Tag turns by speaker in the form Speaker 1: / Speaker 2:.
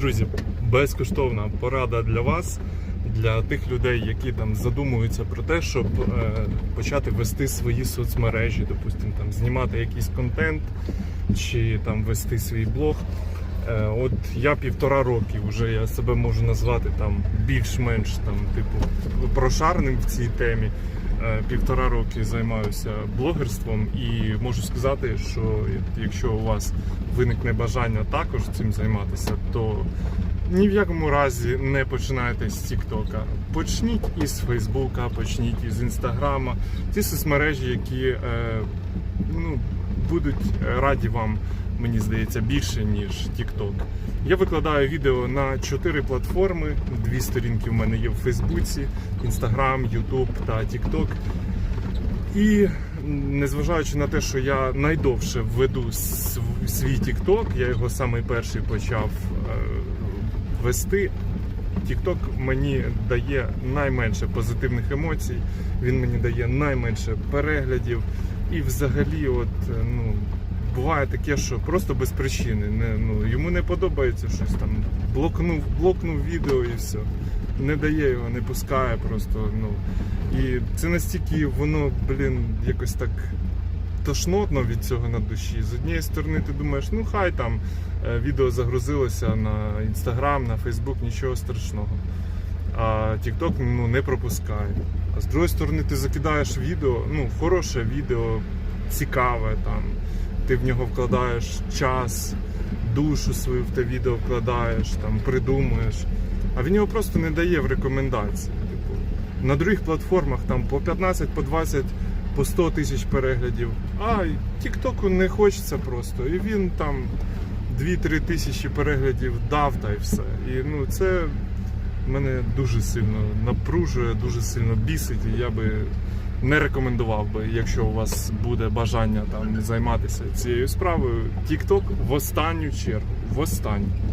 Speaker 1: Друзі, безкоштовна порада для вас, для тих людей, які там задумуються про те, щоб е, почати вести свої соцмережі, допустимо, там знімати якийсь контент чи там вести свій блог. Е, от я півтора роки вже я себе можу назвати там більш-менш там, типу, прошареним в цій темі. Е, Півтора роки займаюся блогерством і можу сказати, що якщо у вас виникне бажання також цим займатися, то ні в якому разі не починайте з Тіктока. Почніть із Фейсбука, почніть із Інстаграма. Ті соцмережі, які е, ну, будуть раді вам, мені здається, більше, ніж TikTok. Я викладаю відео на чотири платформи. Дві сторінки в мене є в Фейсбуці, Інстаграм, Ютуб та TikTok. І незважаючи на те, що я найдовше веду св- свій TikTok, я його самий перший почав е, вести. TikTok мені дає найменше позитивних емоцій, він мені дає найменше переглядів. І взагалі, от, е, ну, буває таке, що просто без причини. Не, ну, йому не подобається щось там. Блокнув, блокнув відео і все. Не дає його, не пускає просто. Ну. І це настільки воно, блін, якось так тошнотно від цього на душі. З однієї сторони, ти думаєш, ну хай там е, відео загрузилося на інстаграм, на Фейсбук, нічого страшного. А TikTok ну, не пропускає. А з другої сторони, ти закидаєш відео, ну, хороше відео, цікаве там. Ти в нього вкладаєш час, душу свою в те відео вкладаєш, там, придумуєш. А він його просто не дає в рекомендації. Типу, на других платформах там по 15, по 20, по 100 тисяч переглядів. А Тіктоку не хочеться просто. І він там 2-3 тисячі переглядів дав та й все. І ну це мене дуже сильно напружує, дуже сильно бісить. І я би не рекомендував би, якщо у вас буде бажання там займатися цією справою. TikTok в останню чергу. В останню.